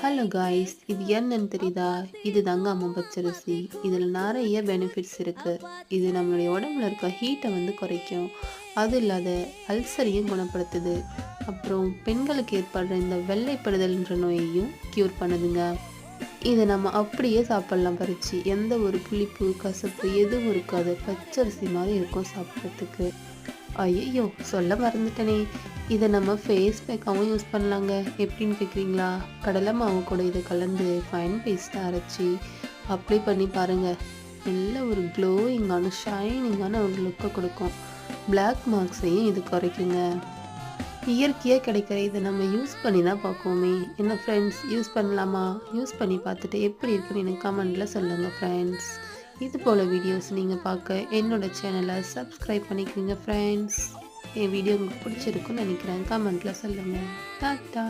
Hello guys இது என்னன்னு தெரியுதா? இது தாங்க அம்மா பச்சரிசி இதில் நிறைய பெனிஃபிட்ஸ் இருக்குது இது நம்மளுடைய உடம்புல இருக்க ஹீட்டை வந்து குறைக்கும். அது இல்லாத அல்சரையும் குணப்படுத்துது. அப்புறம் பெண்களுக்கு ஏற்படுற இந்த வெள்ளைப்படுதல்ன்ற நோயையும் க்யூர் பண்ணுதுங்க. இதை நம்ம அப்படியே சாப்பிட்லாம் பறிச்சு எந்த ஒரு புளிப்பு கசப்பு எதுவும் இருக்காது. பச்சரிசி மாதிரி இருக்கும் சாப்பிட்றதுக்கு. ஐயோ சொல்ல மறந்துட்டனே. இதை நம்ம ஃபேஸ் பேக்காகவும் யூஸ் பண்ணலாங்க. எப்படின்னு கேட்குறீங்களா கடலை மாவு கூட இதை கலந்து ஃபைன் பேஸ்ட்டாக அரைச்சி அப்ளை பண்ணி பாருங்கள் நல்ல ஒரு க்ளோயிங்கான ஷைனிங்கான ஒரு லுக்கை கொடுக்கும். பிளாக் மார்க்ஸையும் இது குறைக்குங்க. இயற்கையாக கிடைக்கிற இதை நம்ம யூஸ் பண்ணி தான் பார்ப்போமே என்ன ஃப்ரெண்ட்ஸ் யூஸ் பண்ணலாமா? யூஸ் பண்ணி பார்த்துட்டு எப்படி இருக்குன்னு எனக்கு கமெண்டில் சொல்லுங்கள் ஃப்ரெண்ட்ஸ் இது போல் வீடியோஸ் நீங்கள் பார்க்க என்னோடய சேனலை சப்ஸ்கிரைப் பண்ணிக்கோங்க ஃப்ரெண்ட்ஸ் என் வீடியோ உங்களுக்கு பிடிச்சிருக்குன்னு நினைக்கிறேன். கமெண்ட்டில் சொல்லுங்கள் டாட்டா.